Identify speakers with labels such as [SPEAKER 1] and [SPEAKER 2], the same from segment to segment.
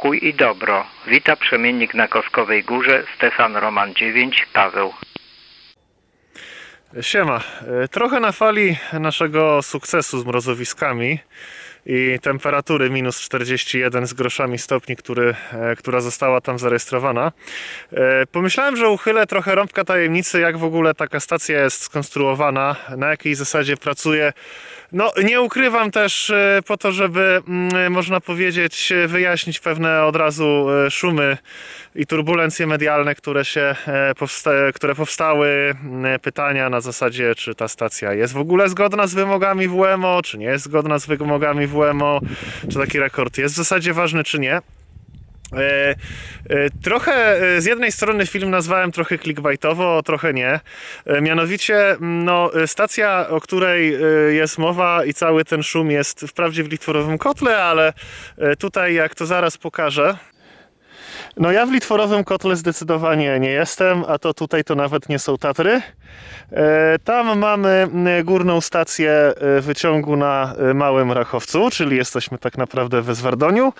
[SPEAKER 1] pokój i dobro. Wita przemiennik na Koskowej Górze, Stefan Roman 9, Paweł.
[SPEAKER 2] Siema. E, Trochę na fali naszego sukcesu z mrozowiskami i temperatury minus 41 z groszami stopni, który, e, która została tam zarejestrowana. e, Pomyślałem, że uchylę trochę rąbka tajemnicy, jak w ogóle taka stacja jest skonstruowana, na jakiej zasadzie pracuje. No, nie ukrywam też e, po to, żeby mm, można powiedzieć, e, wyjaśnić pewne od razu e, szumy i turbulencje medialne, które się e, powsta- które powstały, mm, pytania na zasadzie, czy ta stacja jest w ogóle zgodna z wymogami WMO, czy nie jest zgodna z wymogami WMO, czy taki rekord jest w zasadzie ważny, czy nie. E, e, Trochę e, z jednej strony film nazwałem trochę clickbaitowo, trochę nie. E, Mianowicie, mm, no, stacja, o której e, jest mowa i cały ten szum jest wprawdzie w litworowym kotle, ale e, tutaj, jak to zaraz pokażę, no ja w litworowym kotle zdecydowanie nie jestem, a to tutaj to nawet nie są Tatry. E, Tam mamy górną stację e, wyciągu na e, Małym Rachowcu, czyli jesteśmy tak naprawdę we Zwardoniu.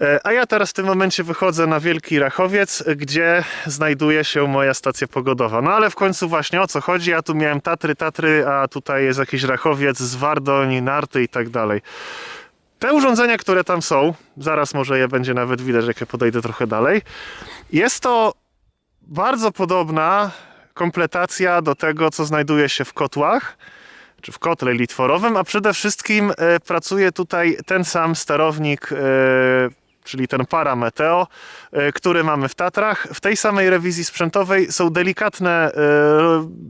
[SPEAKER 2] E, A ja teraz w tym momencie wychodzę na Wielki Rachowiec, gdzie znajduje się moja stacja pogodowa. No ale w końcu właśnie o co chodzi? Ja tu miałem Tatry, Tatry, a tutaj jest jakiś Rachowiec, Zwardoń, Narty i tak dalej. Te urządzenia, które tam są, zaraz może je będzie nawet widać, jak ja podejdę trochę dalej. Jest to bardzo podobna kompletacja do tego, co znajduje się w kotłach, czy w kotle litworowym, a przede wszystkim e, pracuje tutaj ten sam sterownik, e, czyli ten parameteo, e, który mamy w Tatrach. W tej samej rewizji sprzętowej są delikatne e,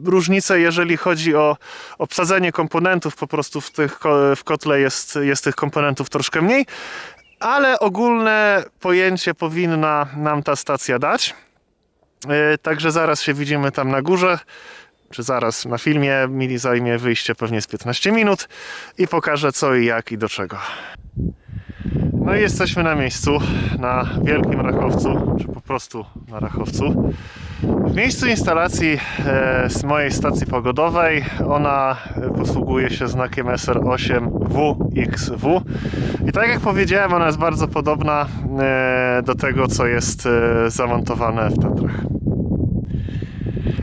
[SPEAKER 2] różnice, jeżeli chodzi o obsadzenie komponentów, po prostu w, tych, w kotle jest, jest tych komponentów troszkę mniej, ale ogólne pojęcie powinna nam ta stacja dać. E, Także zaraz się widzimy tam na górze, czy zaraz na filmie. Mi zajmie wyjście pewnie z 15 minut i pokażę co i jak i do czego. No i jesteśmy na miejscu, na Wielkim Rachowcu, czy po prostu na Rachowcu. W miejscu instalacji e, z mojej stacji pogodowej ona posługuje się znakiem SR8WXW i tak jak powiedziałem ona jest bardzo podobna e, do tego co jest e, zamontowane w Tatrach.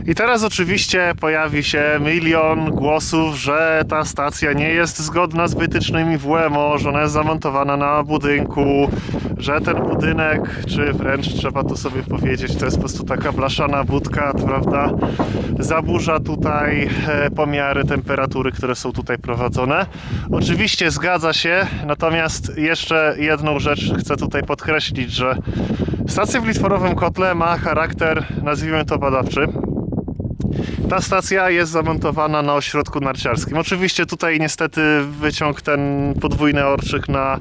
[SPEAKER 2] I teraz oczywiście pojawi się milion głosów, że ta stacja nie jest zgodna z wytycznymi WMO, że ona jest zamontowana na budynku, że ten budynek, czy wręcz trzeba tu sobie powiedzieć, to jest po prostu taka blaszana budka, prawda? Zaburza tutaj e, pomiary temperatury, które są tutaj prowadzone. Oczywiście zgadza się, natomiast jeszcze jedną rzecz chcę tutaj podkreślić, że stacja w litworowym kotle ma charakter, nazwijmy to badawczy. Ta stacja jest zamontowana na ośrodku narciarskim. Oczywiście tutaj niestety wyciąg ten podwójny orczyk na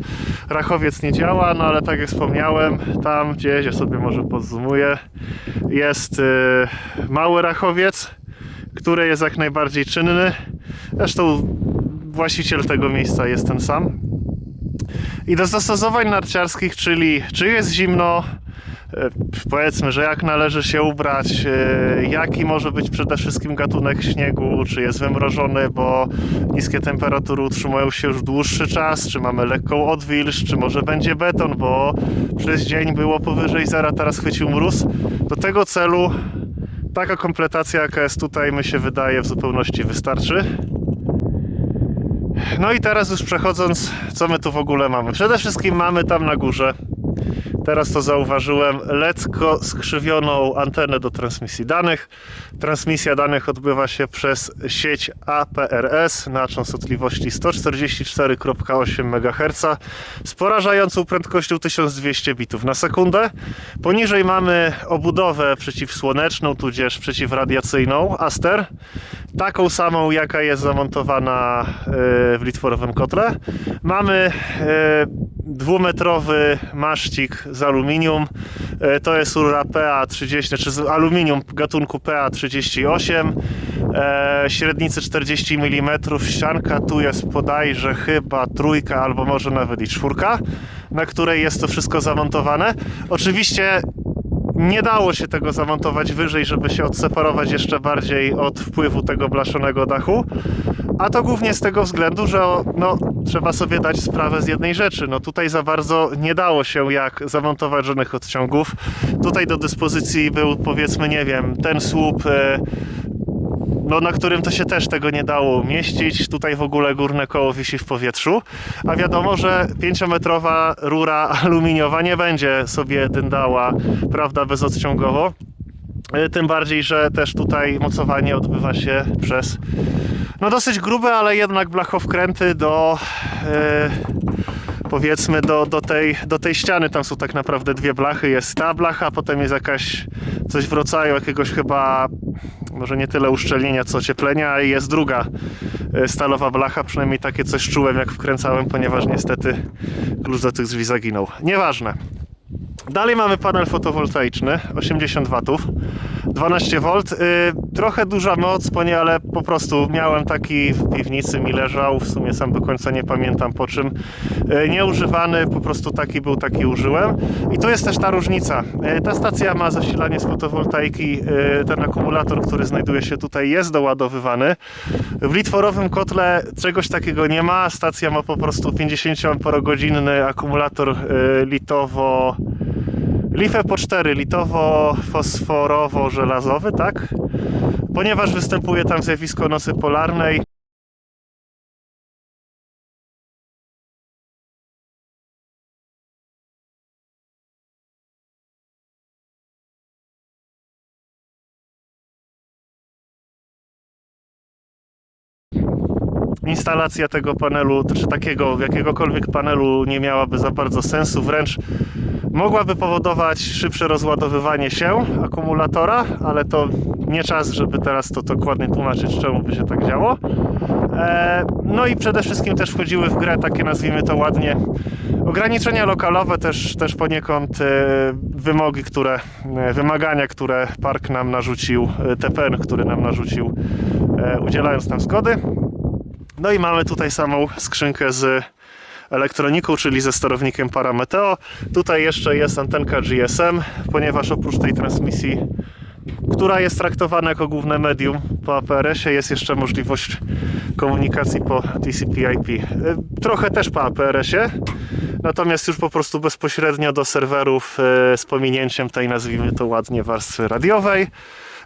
[SPEAKER 2] Rachowiec nie działa, no ale tak jak wspomniałem, tam gdzieś, ja sobie może podzumuję, jest y, mały Rachowiec, który jest jak najbardziej czynny. Zresztą właściciel tego miejsca jest ten sam. I do zastosowań narciarskich, czyli czy jest zimno, powiedzmy, że jak należy się ubrać, e, jaki może być przede wszystkim gatunek śniegu, czy jest wymrożony, bo niskie temperatury utrzymują się już dłuższy czas, czy mamy lekką odwilż, czy może będzie beton, bo przez dzień było powyżej zera, teraz chwycił mróz. Do tego celu taka kompletacja, jaka jest tutaj, mi się wydaje, w zupełności wystarczy. No i teraz już przechodząc, co my tu w ogóle mamy? Przede wszystkim mamy tam na górze, teraz to zauważyłem, lekko skrzywioną antenę do transmisji danych. Transmisja danych odbywa się przez sieć APRS na częstotliwości 144,8 MHz z porażającą prędkością 1200 bitów na sekundę. Poniżej mamy obudowę przeciwsłoneczną, tudzież przeciwradiacyjną Aster, taką samą jaka jest zamontowana e, w litworowym kotle. Mamy e, dwumetrowy maszcik z aluminium. E, To jest rura PA30, znaczy aluminium gatunku PA38. E, Średnicy 40 mm, ścianka tu jest bodajże chyba trójka albo może nawet i czwórka, na której jest to wszystko zamontowane. Oczywiście nie dało się tego zamontować wyżej, żeby się odseparować jeszcze bardziej od wpływu tego blaszonego dachu, A to głównie z tego względu, że no, trzeba sobie dać sprawę z jednej rzeczy. No tutaj za bardzo nie dało się jak zamontować żadnych odciągów. Tutaj do dyspozycji był powiedzmy, nie wiem, ten słup, e, no, na którym to się też tego nie dało umieścić. Tutaj w ogóle górne koło wisi w powietrzu. A wiadomo, że 5-metrowa rura aluminiowa nie będzie sobie dyndała, prawda, bezodciągowo. E, Tym bardziej, że też tutaj mocowanie odbywa się przez no dosyć grube, ale jednak blachowkręty do e, powiedzmy do, do, tej, do tej ściany. Tam są tak naprawdę dwie blachy. Jest ta blacha, potem jest jakaś coś w rodzaju jakiegoś chyba może nie tyle uszczelnienia, co ocieplenia, a jest druga e, stalowa blacha, przynajmniej takie coś czułem jak wkręcałem, ponieważ niestety klucz do tych drzwi zaginął. Nieważne. Dalej mamy panel fotowoltaiczny 80 W, 12 V. Trochę duża moc, ponieważ ale po prostu miałem taki w piwnicy, mi leżał, w sumie sam do końca nie pamiętam po czym. Yy, nieużywany, po prostu taki był, taki użyłem. I to jest też ta różnica. Yy, ta stacja ma zasilanie z fotowoltaiki. Yy, ten akumulator, który znajduje się tutaj, jest doładowywany. W litworowym kotle czegoś takiego nie ma. Stacja ma po prostu 50 Ah akumulator litowo. Life po 4, litowo-fosforowo-żelazowy, tak? Ponieważ występuje tam zjawisko nosy polarnej. Instalacja tego panelu, czy takiego, jakiegokolwiek panelu nie miałaby za bardzo sensu, wręcz mogłaby powodować szybsze rozładowywanie się akumulatora, ale to nie czas, żeby teraz to dokładnie tłumaczyć, czemu by się tak działo. E, no i przede wszystkim też wchodziły w grę takie, nazwijmy to ładnie, ograniczenia lokalowe, też, też poniekąd e, wymogi, które, e, wymagania, które park nam narzucił, TPN, który nam narzucił, udzielając nam zgody. No i mamy tutaj samą skrzynkę z elektroniką, czyli ze sterownikiem Parameteo. Tutaj jeszcze jest antenka GSM, ponieważ oprócz tej transmisji, która jest traktowana jako główne medium po APRS-ie, jest jeszcze możliwość komunikacji po TCP/IP. E, Trochę też po APRS-ie, natomiast już po prostu bezpośrednio do serwerów e, z pominięciem tej, nazwijmy to ładnie, warstwy radiowej.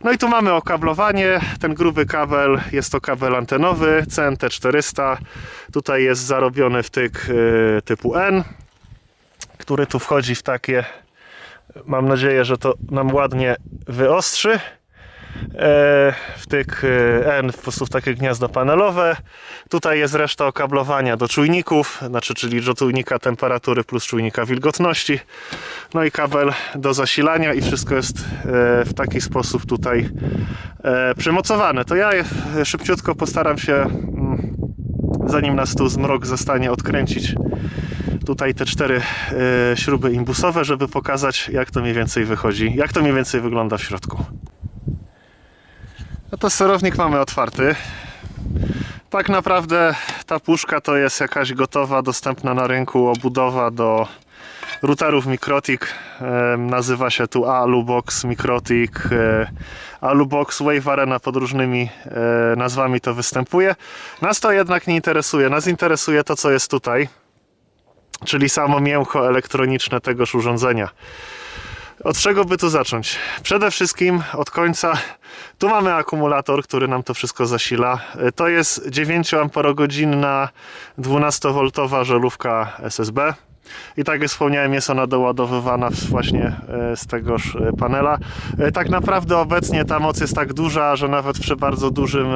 [SPEAKER 2] No i tu mamy okablowanie. Ten gruby kabel jest to kabel antenowy CNT400. Tutaj jest zarobiony wtyk y, typu N, który tu wchodzi w takie. Mam nadzieję, że to nam ładnie wyostrzy. E, wtyk y, N po prostu w takie gniazdo panelowe. Tutaj jest reszta okablowania do czujników, znaczy czyli do czujnika temperatury plus czujnika wilgotności. No i kabel do zasilania i wszystko jest e, w taki sposób tutaj e, przymocowane. To ja szybciutko postaram się, mm, zanim nas tu zmrok zostanie, odkręcić tutaj te cztery e, śruby imbusowe, żeby pokazać jak to mniej więcej wychodzi, jak to mniej więcej wygląda w środku. No to sterownik mamy otwarty. Tak naprawdę ta puszka to jest jakaś gotowa, dostępna na rynku obudowa do routerów Mikrotik. Nazywa się tu Alubox Mikrotik. e, Alubox Wave Arena pod różnymi e, nazwami to występuje. Nas to jednak nie interesuje. Nas interesuje to, co jest tutaj, czyli samo mięcho elektroniczne tegoż urządzenia. Od czego by tu zacząć? Przede wszystkim od końca. Tu mamy akumulator, który nam to wszystko zasila. E, To jest 9 amperogodzinna 12V żelówka SSB. I tak jak wspomniałem, jest ona doładowywana właśnie e, z tegoż e, panela. Tak naprawdę obecnie ta moc jest tak duża, że nawet przy bardzo dużym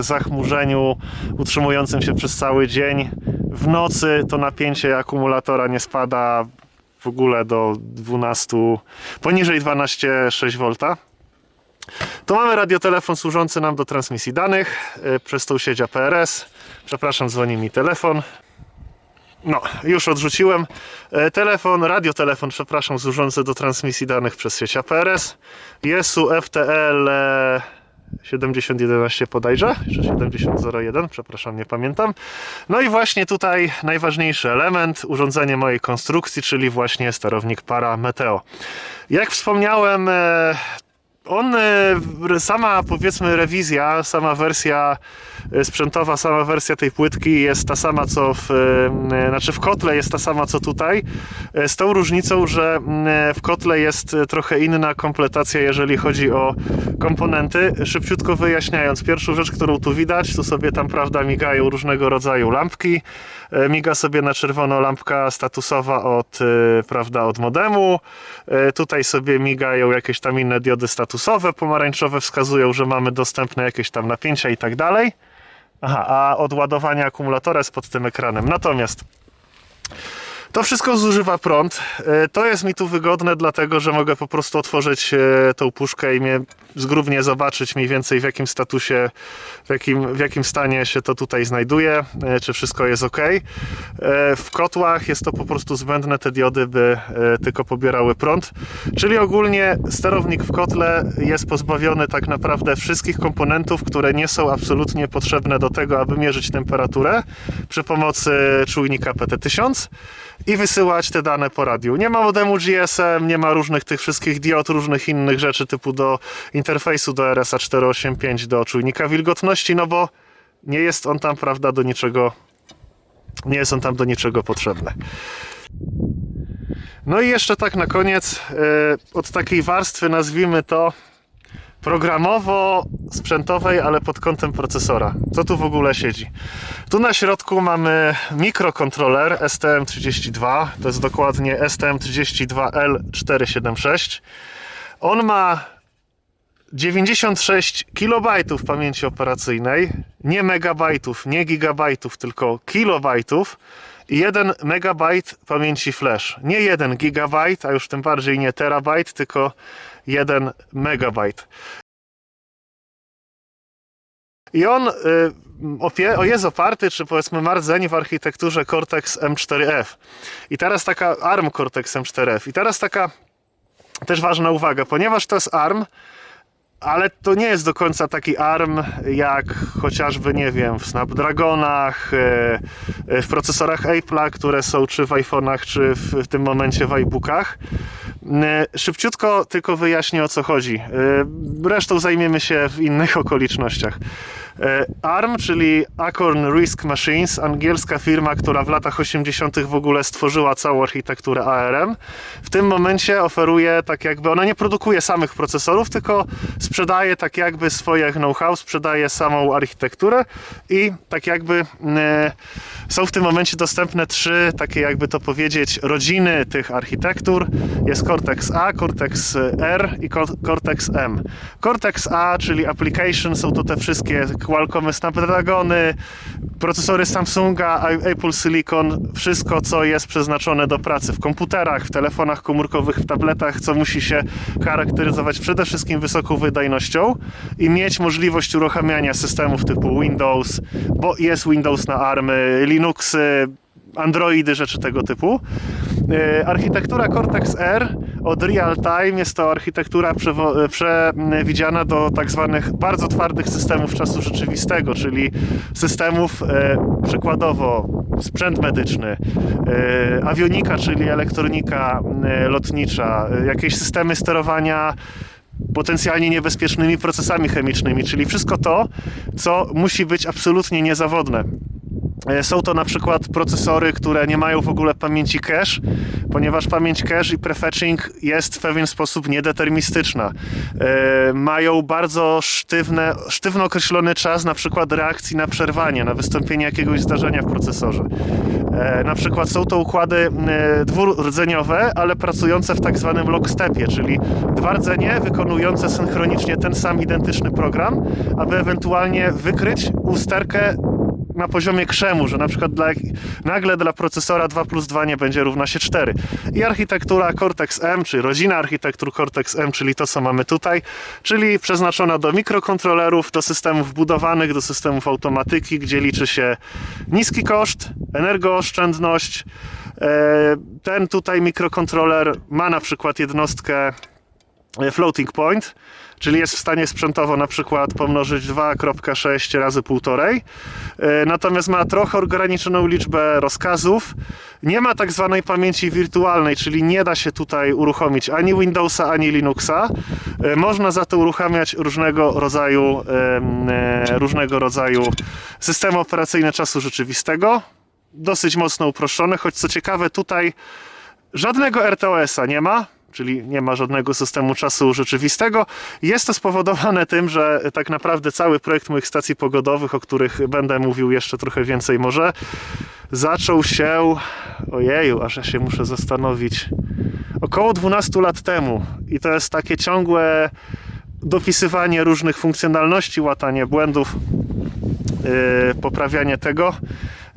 [SPEAKER 2] zachmurzeniu utrzymującym się przez cały dzień w nocy to napięcie akumulatora nie spada w ogóle do 12, poniżej 12,6 V. Tu mamy radiotelefon służący nam do transmisji danych y, przez tą sieć APRS. Przepraszam, dzwoni mi telefon. No, już odrzuciłem. E, Telefon, radiotelefon, przepraszam, służący do transmisji danych przez sieć APRS. Jesu FTL e, 7011 podajże, czy 7001, przepraszam, nie pamiętam. No i właśnie tutaj najważniejszy element, urządzenie mojej konstrukcji, czyli właśnie sterownik para Meteo. Jak wspomniałem, e, On, e, sama powiedzmy rewizja, sama wersja e, sprzętowa, sama wersja tej płytki jest ta sama co w, e, znaczy w kotle jest ta sama co tutaj, z tą różnicą, że w kotle jest trochę inna kompletacja, jeżeli chodzi o komponenty. Szybciutko wyjaśniając, pierwszą rzecz, którą tu widać, tu sobie tam, prawda, migają różnego rodzaju lampki. Miga sobie na czerwono lampka statusowa od, prawda, od modemu. Tutaj sobie migają jakieś tam inne diody statusowe, pomarańczowe wskazują, że mamy dostępne jakieś tam napięcia i tak dalej. Aha, a od ładowania akumulatora jest pod tym ekranem. Natomiast to wszystko zużywa prąd. E, To jest mi tu wygodne, dlatego że mogę po prostu otworzyć e, tą puszkę i mnie zgrubnie zobaczyć mniej więcej w jakim statusie, w jakim, w jakim stanie się to tutaj znajduje, e, czy wszystko jest ok. W kotłach jest to po prostu zbędne, te diody by tylko pobierały prąd. Czyli ogólnie sterownik w kotle jest pozbawiony tak naprawdę wszystkich komponentów, które nie są absolutnie potrzebne do tego, aby mierzyć temperaturę przy pomocy czujnika PT1000 i wysyłać te dane po radiu. Nie ma modemu GSM, nie ma różnych tych wszystkich diod, różnych innych rzeczy typu do interfejsu do RSA 485 do czujnika wilgotności, no bo nie jest on tam, prawda, do niczego nie jest on tam do niczego potrzebny. No i jeszcze tak na koniec, yy, od takiej warstwy nazwijmy to programowo-sprzętowej, ale pod kątem procesora. Co tu w ogóle siedzi? Tu na środku mamy mikrokontroler STM32, to jest dokładnie STM32L476. On ma 96 kilobajtów pamięci operacyjnej, nie megabajtów, nie gigabajtów, tylko kilobajtów i 1 megabajt pamięci flash. Nie 1 gigabajt, a już tym bardziej nie terabajt, tylko 1 megabajt. I on y, opie, jest oparty, czy powiedzmy ma rdzeń w architekturze Cortex M4F. I teraz taka ARM Cortex M4F. I teraz taka też ważna uwaga, ponieważ to jest ARM, ale to nie jest do końca taki ARM jak chociażby, nie wiem, w Snapdragonach, e, e, w procesorach Apple'a, które są czy w iPhone'ach, czy w, tym momencie w iBookach. E, Szybciutko tylko wyjaśnię o co chodzi. Resztą zajmiemy się w innych okolicznościach. E, ARM, czyli Acorn Risk Machines, angielska firma, która w latach 80. w ogóle stworzyła całą architekturę ARM. W tym momencie oferuje tak jakby, ona nie produkuje samych procesorów, tylko sprzedaje tak jakby swoje know-how, sprzedaje samą architekturę i tak jakby e, są w tym momencie dostępne trzy, takie jakby to powiedzieć, rodziny tych architektur. Jest Cortex A, Cortex R i Co- Cortex M. Cortex A, czyli application, są to te wszystkie Qualcomm Snapdragony, procesory Samsunga, Apple Silicon, wszystko co jest przeznaczone do pracy w komputerach, w telefonach komórkowych, w tabletach, co musi się charakteryzować przede wszystkim wysoką wydajnością i mieć możliwość uruchamiania systemów typu Windows, bo jest Windows na ARM, Linuxy, Androidy, rzeczy tego typu. E, Architektura Cortex R od Real Time jest to architektura przewo- przewidziana do tak zwanych bardzo twardych systemów czasu rzeczywistego, czyli systemów e, przykładowo sprzęt medyczny, e, awionika, czyli elektronika e, lotnicza, e, jakieś systemy sterowania potencjalnie niebezpiecznymi procesami chemicznymi, czyli wszystko to, co musi być absolutnie niezawodne. E, Są to na przykład procesory, które nie mają w ogóle pamięci cache, ponieważ pamięć cache i prefetching jest w pewien sposób niedeterministyczna. E, Mają bardzo sztywne, sztywno określony czas na przykład reakcji na przerwanie, na wystąpienie jakiegoś zdarzenia w procesorze. E, Na przykład są to układy dwurdzeniowe, ale pracujące w tak zwanym lockstepie, czyli dwa rdzenie wykonujące synchronicznie ten sam identyczny program, aby ewentualnie wykryć usterkę na poziomie krzemu, że na przykład dla, nagle dla procesora 2 plus 2 nie będzie równa się 4. I architektura Cortex M, czy rodzina architektur Cortex M, czyli to co mamy tutaj, czyli przeznaczona do mikrokontrolerów, do systemów budowanych, do systemów automatyki, gdzie liczy się niski koszt, energooszczędność. E, Ten tutaj mikrokontroler ma na przykład jednostkę e, floating point, czyli jest w stanie sprzętowo na przykład pomnożyć 2.6 razy 1,5. E, Natomiast ma trochę ograniczoną liczbę rozkazów. Nie ma tak zwanej pamięci wirtualnej, czyli nie da się tutaj uruchomić ani Windowsa, ani Linuxa. E, Można za to uruchamiać różnego rodzaju, e, różnego rodzaju systemy operacyjne czasu rzeczywistego. Dosyć mocno uproszczone, choć co ciekawe tutaj Żadnego RTOS-a nie ma, czyli nie ma żadnego systemu czasu rzeczywistego. Jest to spowodowane tym, że tak naprawdę cały projekt moich stacji pogodowych, o których będę mówił jeszcze trochę więcej może, zaczął się, ojeju, aż ja się muszę zastanowić, około 12 lat temu. I to jest takie ciągłe dopisywanie różnych funkcjonalności, łatanie błędów, yy, poprawianie tego.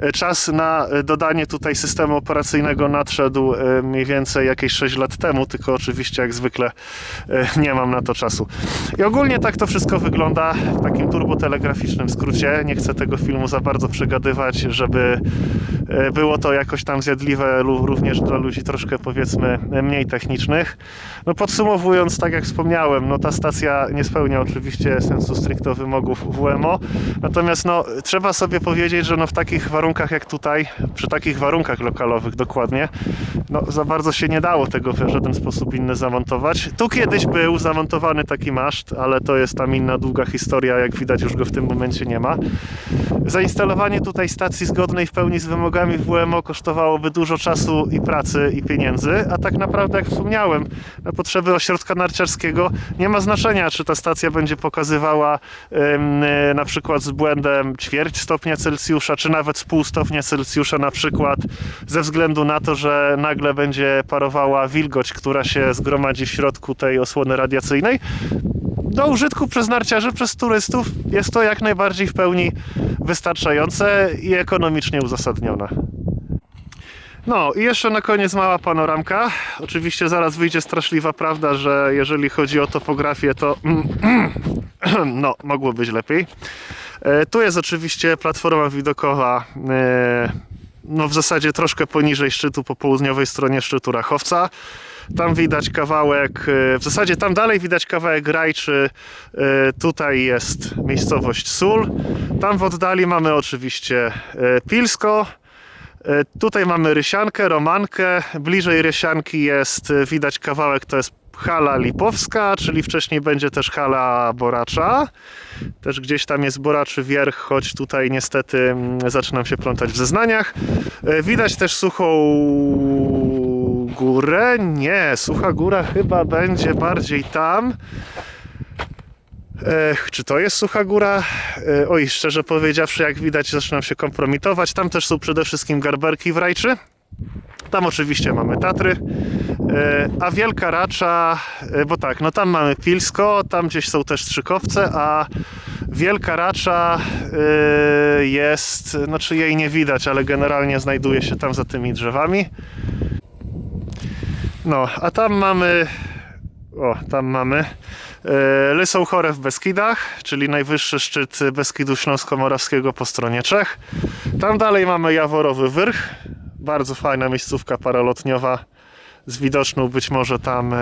[SPEAKER 2] Yy, Czas na yy, dodanie tutaj systemu operacyjnego nadszedł yy, mniej więcej jakieś 6 lat temu, tylko oczywiście jak zwykle nie mam na to czasu. I ogólnie tak to wszystko wygląda w takim turbotelegraficznym skrócie. Nie chcę tego filmu za bardzo przegadywać, żeby było to jakoś tam zjadliwe również dla ludzi troszkę powiedzmy mniej technicznych. No podsumowując, tak jak wspomniałem, no ta stacja nie spełnia oczywiście sensu stricto wymogów WMO, natomiast no trzeba sobie powiedzieć, że no w takich warunkach jak tutaj, przy takich warunkach lokalowych dokładnie, no za bardzo się nie dało tego w żaden sposób inny zamontować. Tu kiedyś był zamontowany taki maszt, ale to jest tam inna długa historia, jak widać już go w tym momencie nie ma. Zainstalowanie tutaj stacji zgodnej w pełni z wymogami WMO kosztowałoby dużo czasu i pracy i pieniędzy, a tak naprawdę jak wspomniałem, na potrzeby ośrodka narciarskiego nie ma znaczenia, czy ta stacja będzie pokazywała e, na przykład z błędem ćwierć stopnia Celsjusza, czy nawet z pół stopnia Celsjusza na przykład, ze względu na to, że nagle będzie parowała wilgoć, która się zgromadzi w środku tej osłony radiacyjnej. Do użytku przez narciarzy, przez turystów jest to jak najbardziej w pełni wystarczające i ekonomicznie uzasadnione. No i jeszcze na koniec mała panoramka. Oczywiście zaraz wyjdzie straszliwa prawda, że jeżeli chodzi o topografię, to no, mogło być lepiej. E, Tu jest oczywiście platforma widokowa, e, no w zasadzie troszkę poniżej szczytu po południowej stronie szczytu Rachowca. Tam widać kawałek, e, w zasadzie tam dalej widać kawałek Rajczy. Tutaj jest miejscowość Sól. Tam w oddali mamy oczywiście Pilsko. E, Tutaj mamy Rysiankę, Romankę. Bliżej Rysianki jest, e, widać kawałek, to jest hala Lipowska, czyli wcześniej będzie też hala Boracza. Też gdzieś tam jest Boraczy Wierch, choć tutaj niestety mm, zaczynam się plątać w zeznaniach. E, Widać też suchą górę. Nie, sucha góra chyba będzie bardziej tam. Czy to jest Sucha Góra? E, Oj, szczerze powiedziawszy, jak widać, zaczynam się kompromitować. Tam też są przede wszystkim garberki w Rajczy. Tam oczywiście mamy Tatry, E, a Wielka Racza, e, bo tak, no tam mamy Pilsko, tam gdzieś są też Strzykowce, a Wielka Racza jest, znaczy jej nie widać, ale generalnie znajduje się tam za tymi drzewami. No, a tam mamy o, tam mamy Lysą Chorę w Beskidach, czyli najwyższy szczyt Beskidu Śląsko-Morawskiego po stronie Czech. Tam dalej mamy Jaworowy Wyrch, bardzo fajna miejscówka paralotniowa z widoczną być może tam e,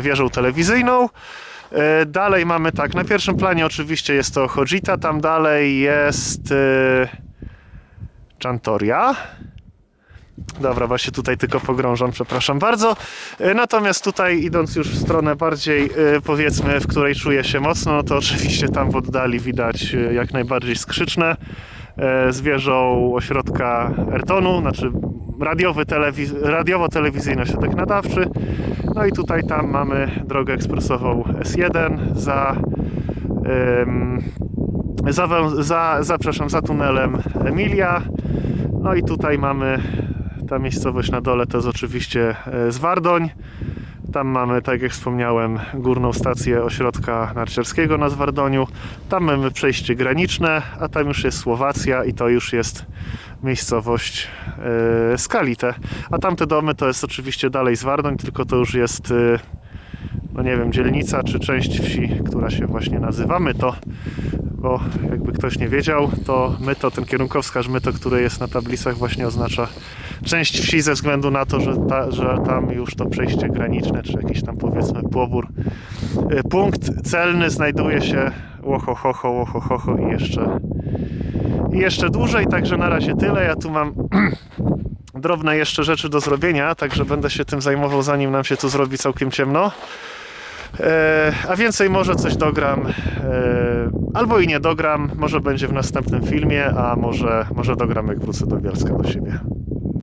[SPEAKER 2] wieżą telewizyjną. E, Dalej mamy tak, na pierwszym planie oczywiście jest to Hojita, tam dalej jest e, Chantoria. Dobra, właśnie tutaj tylko pogrążam, przepraszam bardzo. E, Natomiast tutaj idąc już w stronę bardziej e, powiedzmy, w której czuję się mocno, no to oczywiście tam w oddali widać e, jak najbardziej skrzyczne z ośrodka Ertonu, znaczy radiowy telewiz- radiowo-telewizyjny ośrodek nadawczy. No i tutaj tam mamy drogę ekspresową S1 za em, za, za, za, przepraszam, za tunelem Emilia. No i tutaj mamy ta miejscowość na dole to jest oczywiście e, Zwardoń. Tam mamy, tak jak wspomniałem, górną stację ośrodka narciarskiego na Zwardoniu. Tam mamy przejście graniczne, a tam już jest Słowacja i to już jest miejscowość e, Skalite. A tamte domy to jest oczywiście dalej Zwardoń, tylko to już jest e, no nie wiem, dzielnica czy część wsi, która się właśnie nazywa Myto. Bo jakby ktoś nie wiedział, to Myto, ten kierunkowskaz Myto, który jest na tablicach właśnie oznacza część wsi ze względu na to, że, ta, że tam już to przejście graniczne, czy jakiś tam powiedzmy pobór. Y, Punkt celny znajduje się łohohoho, łohohoho i jeszcze, i jeszcze dłużej, także na razie tyle. Ja tu mam drobne jeszcze rzeczy do zrobienia, także będę się tym zajmował zanim nam się tu zrobi całkiem ciemno. E, a więcej może coś dogram, e, albo i nie dogram, może będzie w następnym filmie, a może, może dogram jak wrócę do Bielska do siebie.